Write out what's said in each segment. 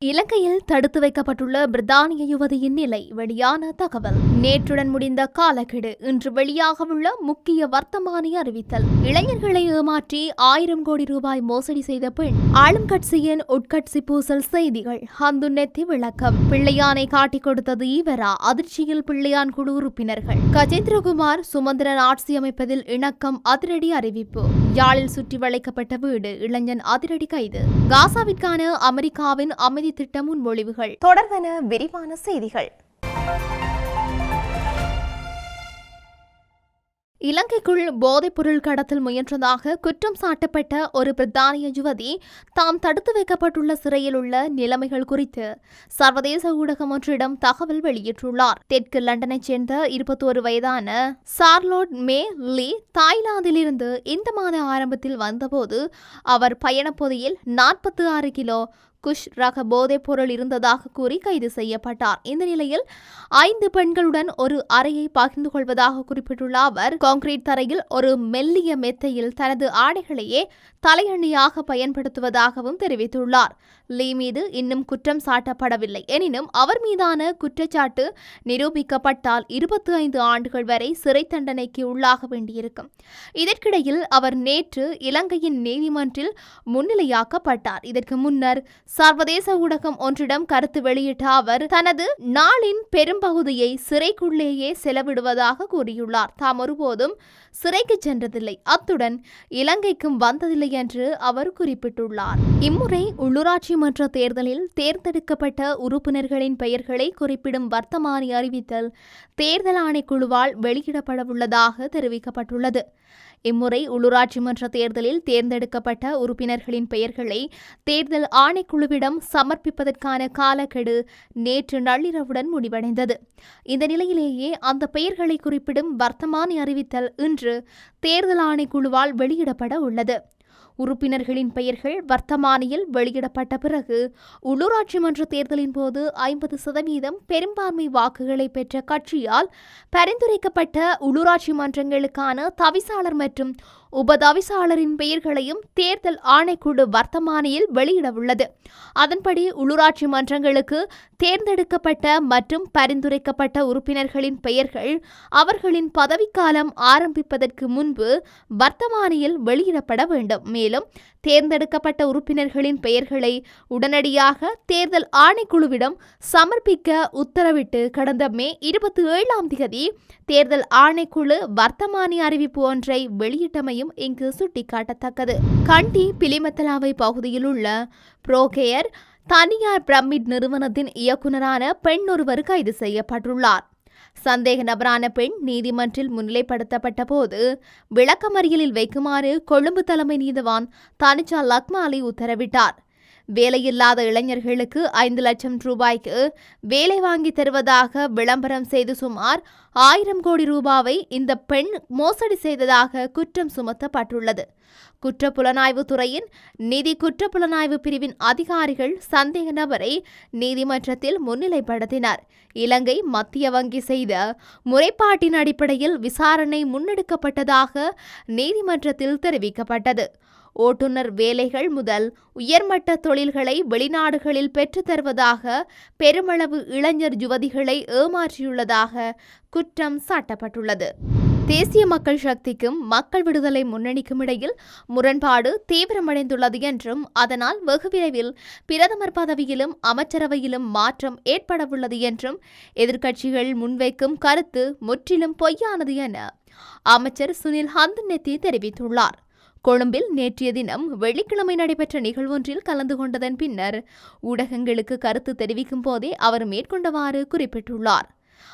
இலங்கையில் தடுத்து வைக்கப்பட்டுள்ள பிரித்தானிய யுவதியின் நிலை வெளியான தகவல். நேற்றுடன் முடிந்த காலக்கெடு இன்று வெளியாகவுள்ள முக்கிய வர்த்தமானி அறிவித்தல். இளைஞர்களை ஏமாற்றி ஆயிரம் கோடி ரூபாய் மோசடி செய்த பெண் ஆளும் கட்சியின் உட்கட்சி பூசல் செய்திகள் ஹந்துநெத்தி விளக்கம். பிள்ளையானை காட்டிக் கொடுத்தது ஈவரா அதிர்ச்சியில் பிள்ளையான் குழு உறுப்பினர்கள். கஜேந்திரகுமார் சுமந்திரன் ஆட்சி அமைப்பதில் இணக்கம் அதிரடி அறிவிப்பு. யாழில் சுற்றி வளைக்கப்பட்ட வீடு இளைஞன் அதிரடி கைது. காசாவிற்கான அமெரிக்காவின் அமைதி திட்ட முன்மொழிவுகள் தொடர்வன விரிவான செய்திகள். இலங்கைக்குள் போதைப்பொருள் கடத்தல் முயன்றதாக குற்றம் சாட்டப்பட்ட ஒரு பிரித்தானிய யுவதி தாம் தடுத்து வைக்கப்பட்டுள்ள சிறையில் உள்ள நிலைமைகள் குறித்து சர்வதேச ஊடகம் ஒன்றிடம் தகவல் வெளியிட்டுள்ளார். தெற்கு லண்டனைச் சேர்ந்த இருபத்தோரு வயதான சார்லோட் மே லீ தாய்லாந்திலிருந்து இந்த மாத ஆரம்பத்தில் வந்தபோது அவர் பயணப்பொதியில் நாற்பத்தி ஆறு கிலோ குஷ் ரக போதைப் பொருள் இருந்ததாக கூறி கைது செய்யப்பட்டார். இந்த நிலையில் ஐந்து பெண்களுடன் ஒரு அறையை பகிர்ந்து கொள்வதாக குறிப்பிட்டுள்ள அவர் கான்கிரீட் தரையில் ஒரு மெல்லிய மெத்தையில் தனது ஆடைகளையே தலையணியாக பயன்படுத்துவதாகவும் தெரிவித்துள்ளார். லீ மீது இன்னும் குற்றம் சாட்டப்படவில்லை. எனினும் அவர் மீதான குற்றச்சாட்டு நிரூபிக்கப்பட்டால் இருபத்தி ஐந்து ஆண்டுகள் வரை சிறை தண்டனைக்கு உள்ளாக வேண்டியிருக்கும். இதற்கிடையில் அவர் நேற்று இலங்கையின் நீதிமன்றில் முன்னிலையாக்கப்பட்டார். இதற்கு முன்னர் சர்வதேச ஊடகம் ஒன்றிடம் கருத்து வெளியிட்ட அவர் தனது நாளின் பெரும்பகுதியை சிறைக்குள்ளேயே செலவிடுவதாக கூறியுள்ளார். தாம் ஒருபோதும் சிறைக்கு சென்றதில்லை. அத்துடன் இலங்கைக்கும் வந்ததில்லை என்று அவர் குறிப்பிட்டுள்ளார். இம்முறை உள்ளூராட்சி மன்ற தேர்தலில் தேர்ந்தெடுக்கப்பட்ட உறுப்பினர்களின் பெயர்களை குறிப்பிடும் வர்த்தமானி அறிவித்தல் தேர்தல் ஆணைக்குழுவால் வெளியிடப்படவுள்ளதாக தெரிவிக்கப்பட்டுள்ளது. இம்முறை உள்ளூராட்சி மன்ற தேர்தலில் தேர்ந்தெடுக்கப்பட்ட உறுப்பினர்களின் பெயர்களை தேர்தல் ஆணைக்குழுவிடம் சமர்ப்பிப்பதற்கான காலக்கெடு நேற்று நள்ளிரவுடன் முடிவடைந்தது. இந்த நிலையிலேயே அந்த பெயர்களை குறிப்பிடும் வர்த்தமானி அறிவித்தல் இன்று தேர்தல் ஆணைக்குழுவால் வெளியிடப்பட உள்ளது. உறுப்பினர்களின் பெயர்கள் வர்த்தமானியில் வெளியிடப்பட்ட பிறகு உள்ளூராட்சி மன்ற தேர்தலின் போது ஐம்பது சதவீதம் பெரும்பான்மை வாக்குகளை பெற்ற கட்சியால் பரிந்துரைக்கப்பட்ட உள்ளூராட்சி மன்றங்களுக்கான தவிசாளர் மற்றும் உபதவிசாளரின் பெயர்களையும் தேர்தல் ஆணைக்குழு வர்த்தமானியில் வெளியிடவுள்ளது. அதன்படி உள்ளூராட்சி மன்றங்களுக்கு தேர்ந்தெடுக்கப்பட்ட மற்றும் பரிந்துரைக்கப்பட்ட உறுப்பினர்களின் பெயர்கள் அவர்களின் பதவிக்காலம் ஆரம்பிப்பதற்கு முன்பு வர்த்தமானியில் வெளியிடப்பட வேண்டும். மேலும் தேர்ந்தெடுக்கப்பட்ட உறுப்பினர்களின் பெயர்களை உடனடியாக தேர்தல் ஆணைக்குழுவிடம் சமர்ப்பிக்க உத்தரவிட்டு கடந்த மே இருபத்தி ஏழாம் தேதி தேர்தல் ஆணைக்குழு வர்த்தமானி அறிவிப்பு ஒன்றை வெளியிட்டமை வெளியிட்டமையும் இங்கு சுட்டிக்காட்டத்தக்கது. கண்டி பிலிமத்தலாவை பகுதியில் உள்ள புரோகேயர் தனியார் பிரமிட் நிறுவனத்தின் இயக்குநரான பெண் ஒருவர் கைது செய்யப்பட்டுள்ளார். சந்தேக நபரான பெண் நீதிமன்றில் முன்னிலைப்படுத்தப்பட்ட போது விளக்கமறியலில் வைக்குமாறு கொழும்பு தலைமை நீதவான் தனிச்சா லக்மாலி உத்தரவிட்டார். வேலையில்லாத இளைஞர்களுக்கு ஐந்து லட்சம் ரூபாய்க்கு வேலை வாங்கி தருவதாக விளம்பரம் செய்து சுமார் ஆயிரம் கோடி ரூபாவை இந்த பெண் மோசடி செய்ததாக குற்றம் சுமத்தப்பட்டுள்ளது. குற்றப்புலனாய்வு துறையின் நிதி குற்றப்புலனாய்வு பிரிவின் அதிகாரிகள் சந்தேக நபரை நீதிமன்றத்தில் முன்னிலைப்படுத்தினர். இலங்கை மத்திய வங்கி செய்த முறைப்பாட்டின் அடிப்படையில் விசாரணை முன்னெடுக்கப்பட்டதாக நீதிமன்றத்தில் தெரிவிக்கப்பட்டது. ஓட்டுநர் வேலைகள் முதல் உயர்மட்ட தொழில்களை வெளிநாடுகளில் பெற்றுத்தருவதாக பெருமளவு இளைஞர் யுவதிகளை ஏமாற்றியுள்ளதாக குற்றம் சாட்டப்பட்டுள்ளது. தேசிய மக்கள் சக்திக்கும் மக்கள் விடுதலை முன்னணிக்கும் இடையில் முரண்பாடு தீவிரமடைந்துள்ளது என்றும் அதனால் வெகு விரைவில் பிரதமர் பதவியிலும் அமைச்சரவையிலும் மாற்றம் ஏற்படவுள்ளது என்றும் எதிர்க்கட்சிகள் முன்வைக்கும் கருத்து முற்றிலும் பொய்யானது என அமைச்சர் சுனில் ஹந்தநெத்தி தெரிவித்துள்ளார். கொழும்பில் நேற்றைய தினம் வெள்ளிக்கிழமை நடைபெற்ற நிகழ்வொன்றில் கலந்து கொண்டதன் பின்னர் ஊடகங்களுக்கு கருத்து தெரிவிக்கும் போதே அவர் மேற்கொண்டவாறு குறிப்பிட்டுள்ளார்.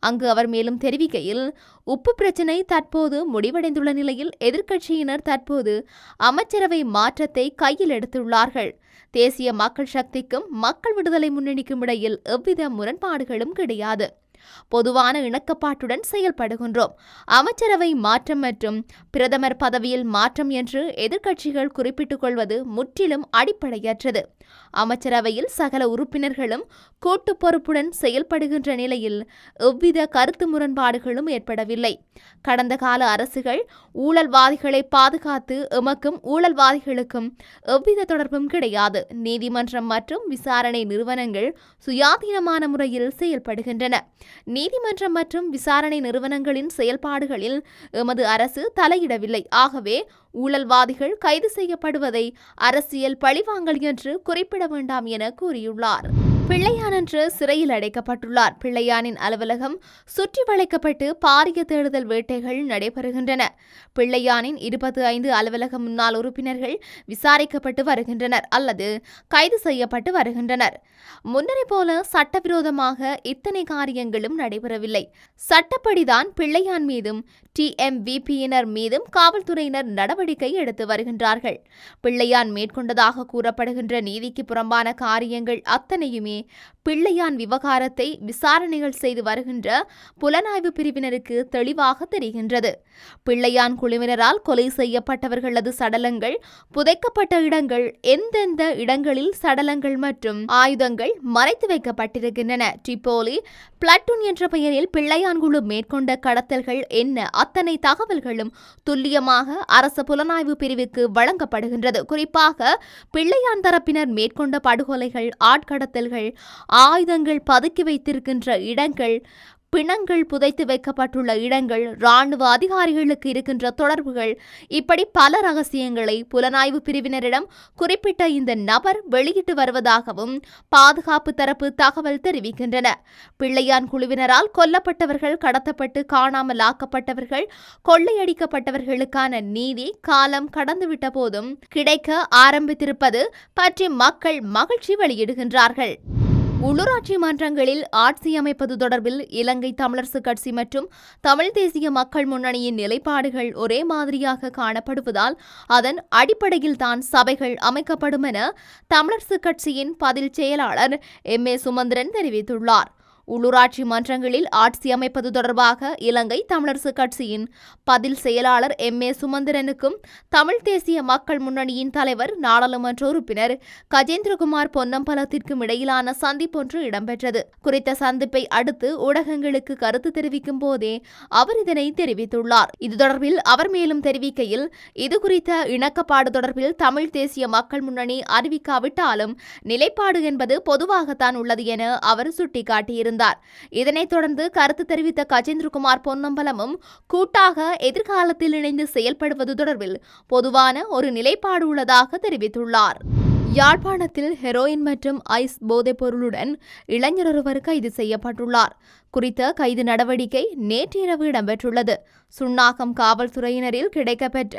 அங்கு அவர் மேலும் தெரிவிக்கையில் உப்பு பிரச்சினை தற்போது முடிவடைந்துள்ள நிலையில் எதிர்க்கட்சியினர் தற்போது அமைச்சரவை மாற்றத்தை கையில் எடுத்துள்ளார்கள். தேசிய மக்கள் சக்திக்கும் மக்கள் விடுதலை முன்னணிக்கும் இடையில் எவ்வித முரண்பாடுகளும் கிடையாது. பொதுவான இணக்கப்பாட்டுடன் செயல்படுகின்றோம். அமைச்சரவை மாற்றம் மற்றும் பிரதமர் பதவியில் மாற்றம் என்று எதிர்க்கட்சிகள் குறிப்பிட்டுக் கொள்வது முற்றிலும் அடிப்படையற்றது. அமைச்சரவையில் சகல உறுப்பினர்களும் கூட்டு பொறுப்புடன் செயல்படுகின்ற நிலையில் எவ்வித கருத்து முரண்பாடுகளும் ஏற்படவில்லை. கடந்த கால அரசுகள் ஊழல்வாதிகளை பாதுகாத்து எமக்கும் ஊழல்வாதிகளுக்கும் எவ்வித தொடர்பும் கிடையாது. நீதிமன்றம் மற்றும் விசாரணை நிறுவனங்கள் சுயாதீனமான முறையில் செயல்படுகின்றன. நீதிமன்றம் மற்றும் விசாரணை நிறுவனங்களின் செயல்பாடுகளில் எமது அரசு தலையிடவில்லை. ஆகவே ஊழல்வாதிகள் கைது செய்யப்படுவதை அரசியல் பழிவாங்கல் என்று குறிப்பிட வேண்டாம் என கூறியுள்ளார். பிள்ளையான் என்று சிறையில் அடைக்கப்பட்டுள்ளார். பிள்ளையானின் அலுவலகம் சுற்றி வளைக்கப்பட்டு பாரிய தேடுதல் வேட்டைகள் நடைபெறுகின்றன. பிள்ளையானின் இருபத்தி ஐந்து அலுவலக முன்னாள் உறுப்பினர்கள் விசாரிக்கப்பட்டு வருகின்றனர் அல்லது கைது செய்யப்பட்டு வருகின்றனர். முன்னரை போல சட்டவிரோதமாக இத்தனை காரியங்களும் நடைபெறவில்லை. சட்டப்படிதான் பிள்ளையான் மீதும் டிஎம்விபியினர் மீதும் காவல்துறையினர் நடவடிக்கை எடுத்து வருகின்றார்கள். பிள்ளையான் மேற்கொண்டதாக கூறப்படுகின்ற நீதிக்கு புறம்பான காரியங்கள் அத்தனையுமே பிள்ளையான் விவகாரத்தை விசாரணைகள் செய்து வருகின்ற புலனாய்வு பிரிவினருக்கு தெளிவாக தெரிகின்றது. பிள்ளையான் குழுவினரால் கொலை செய்யப்பட்டவர்களது சடலங்கள் புதைக்கப்பட்ட இடங்கள் எந்தெந்த இடங்களில் சடலங்கள் மற்றும் ஆயுதங்கள் மறைத்து வைக்கப்பட்டிருக்கின்றன. டிப்போலி பிளட்டூன் என்ற பெயரில் பிள்ளையான்குழு மேற்கொண்ட கடத்தல்கள் என்ன? அத்தனை தகவல்களும் துல்லியமாக அரசு புலனாய்வு பிரிவுக்கு வழங்கப்படுகின்றது. குறிப்பாக பிள்ளையான் தரப்பினர் மேற்கொண்ட படுகொலைகள் ஆட்கடத்தல்கள் ஆயுதங்கள் பதுக்கி வைத்திருக்கின்ற இடங்கள் பிணங்கள் புதைத்து வைக்கப்பட்டுள்ள இடங்கள் ராணுவ அதிகாரிகளுக்கு இருக்கின்ற தொடர்புகள் இப்படி பல ரகசியங்களை புலனாய்வு பிரிவினரிடம் குறிப்பிட்ட இந்த நபர் வெளியிட்டு வருவதாகவும் பாதுகாப்பு தரப்பு தகவல் தெரிவிக்கின்றன. பிள்ளையான் குழுவினரால் கொல்லப்பட்டவர்கள் கடத்தப்பட்டு காணாமல் ஆக்கப்பட்டவர்கள் கொள்ளையடிக்கப்பட்டவர்களுக்கான நீதி காலம் கடந்துவிட்ட போதும் கிடைக்க ஆரம்பித்திருப்பது பற்றி மக்கள் மகிழ்ச்சி வெளியிடுகின்றார்கள். உள்ளூராட்சி மன்றங்களில் ஆட்சி அமைப்பது தொடர்பில் இலங்கை தமிழரசு கட்சி மற்றும் தமிழ் தேசிய மக்கள் முன்னணியின் நிலைப்பாடுகள் ஒரே மாதிரியாக காணப்படுவதால் அதன் அடிப்படையில் தான் சபைகள் அமைக்கப்படும் என தமிழரசு கட்சியின் பதில் செயலாளர் எம் ஏ சுமந்திரன் தெரிவித்துள்ளார். உள்ளூராட்சி மன்றங்களில் ஆட்சி அமைப்பது தொடர்பாக இலங்கை தமிழரசு கட்சியின் பதில் செயலாளர் எம். ஏ. சுமந்திரனுக்கும் தமிழ் தேசிய மக்கள் முன்னணியின் தலைவர் நாடாளுமன்ற உறுப்பினர் கஜேந்திரகுமார் பொன்னம்பலத்திற்கும் இடையிலான சந்திப்பொன்று இடம்பெற்றது. குறித்த சந்திப்பை அடுத்து ஊடகங்களுக்கு கருத்து தெரிவிக்கும் போதே அவர் இதனை தெரிவித்துள்ளார். இது தொடர்பில் அவர் மேலும் தெரிவிக்கையில் இது குறித்த இணக்கப்பாடு தொடர்பில் தமிழ் தேசிய மக்கள் முன்னணி அறிவிக்காவிட்டாலும் நிலைப்பாடு என்பது பொதுவாகத்தான் உள்ளது என அவர் சுட்டிக்காட்டியிருந்தார். இருந்தார் இதனைத் தொடர்ந்து கருத்து தெரிவித்த கஜேந்திரகுமார் பொன்னம்பலமும் கூட்டாக எதிர்காலத்தில் இணைந்து செயல்படுவது தொடர்பில் பொதுவான ஒரு நிலைப்பாடு உள்ளதாக தெரிவித்துள்ளார். யாழ்ப்பாணத்தில் ஹெரோயின் மற்றும் ஐஸ் போதைப் பொருளுடன் இளைஞர் ஒருவர் கைது செய்யப்பட்டுள்ளார். குறித்த கைது நடவடிக்கை நேற்றிரவு இடம்பெற்றுள்ளது. சுன்னாகம் காவல்துறையினரில் கிடைக்கப்பெற்ற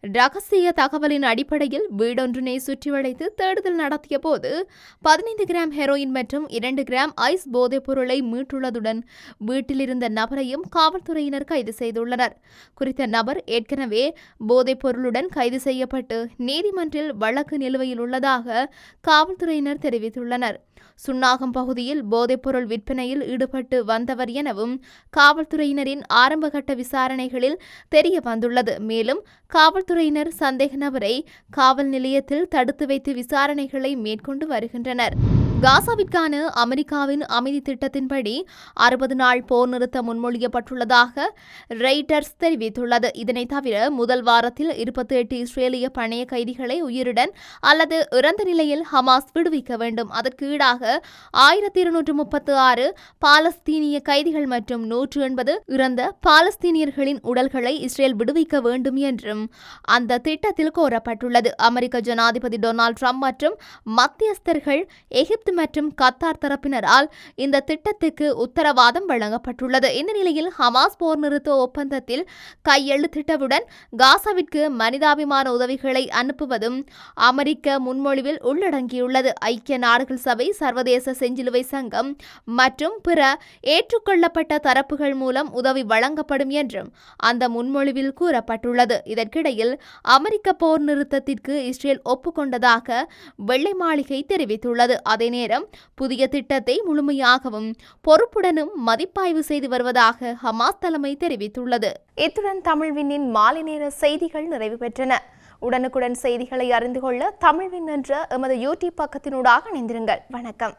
ரகசிய தகவலின் அடிப்படையில் வீடொன்றினை சுற்றி வளைத்து தேடுதல் நடத்திய போது பதினைந்து கிராம் ஹெரோயின் மற்றும் இரண்டு கிராம் ஐஸ் போதைப் பொருளை மீட்டுள்ளதுடன் வீட்டில் இருந்த நபரையும் காவல்துறையினர் கைது செய்துள்ளனர். குறித்த நபர் ஏற்கனவே போதைப் பொருளுடன் கைது செய்யப்பட்டு நீதிமன்றில் வழக்கு நிலுவையில் உள்ளதாக காவல்துறையினர் தெரிவித்துள்ளனர். சுன்னாகம் பகுதியில் போதைப்பொருள் விற்பனையில் ஈடுபட்டு வந்தவர் எனவும் காவல்துறையினரின் ஆரம்பகட்ட விசாரணைகளில் தெரிய வந்துள்ளது. மேலும் காவல்துறையினர் சந்தேக நபரை காவல் நிலையத்தில் தடுத்து வைத்து விசாரணைகளை மேற்கொண்டு வருகின்றனர். காசாவிற்கான அமெரிக்காவின் அமைதி திட்டத்தின்படி அறுபது நாள் போர் நிறுத்தம் முன்மொழியப்பட்டுள்ளதாக ரெய்டர்ஸ் தெரிவித்துள்ளது. இதனை தவிர முதல் வாரத்தில் இருபத்தி எட்டு இஸ்ரேலிய பணைய கைதிகளை உயிருடன் அல்லது இறந்த நிலையில் ஹமாஸ் விடுவிக்க வேண்டும். அதற்கு ஈடாக ஆயிரத்தி இருநூற்று முப்பத்து ஆறு பாலஸ்தீனிய கைதிகள் மற்றும் நூற்று எண்பது இறந்த பாலஸ்தீனியர்களின் உடல்களை இஸ்ரேல் விடுவிக்க வேண்டும் என்றும் அந்த திட்டத்தில் கோரப்பட்டுள்ளது. அமெரிக்க ஜனாதிபதி டொனால்டு ட்ரம்ப் மற்றும் மத்தியஸ்தர்கள் எகிப்து எகிப்து மற்றும் கத்தார் தரப்பினரால் இந்த திட்டத்துக்கு உத்தரவாதம் வழங்கப்பட்டுள்ளது. இந்த நிலையில் ஹமாஸ் போர் நிறுத்த ஒப்பந்தத்தில் கையெழுத்திட்டவுடன் காசாவிற்கு மனிதாபிமான உதவிகளை அனுப்புவதும் அமெரிக்க முன்மொழிவில் உள்ளடங்கியுள்ளது. ஐக்கிய நாடுகள் சபை சர்வதேச செஞ்சிலுவை சங்கம் மற்றும் பிற ஏற்றுக்கொள்ளப்பட்ட தரப்புகள் மூலம் உதவி வழங்கப்படும் என்றும் அந்த முன்மொழிவில் கூறப்பட்டுள்ளது. இதற்கிடையில் அமெரிக்க போர் நிறுத்தத்திற்கு இஸ்ரேல் ஒப்புக்கொண்டதாக வெள்ளை மாளிகை தெரிவித்துள்ளது. அதே நேரம் புதிய திட்டத்தை முழுமையாகவும் பொறுப்புடனும் மதிப்பாய்வு செய்து வருவதாக ஹமாஸ் தலைமை தெரிவித்துள்ளது. இத்துடன் தமிழ்வினின் மாலை நேர செய்திகள் நிறைவு பெற்றன. உடனுக்குடன் செய்திகளை அறிந்து கொள்ள தமிழ்வின் என்ற எமது யூடியூப் பக்கத்தினூடாக இணைந்திருங்கள். வணக்கம்.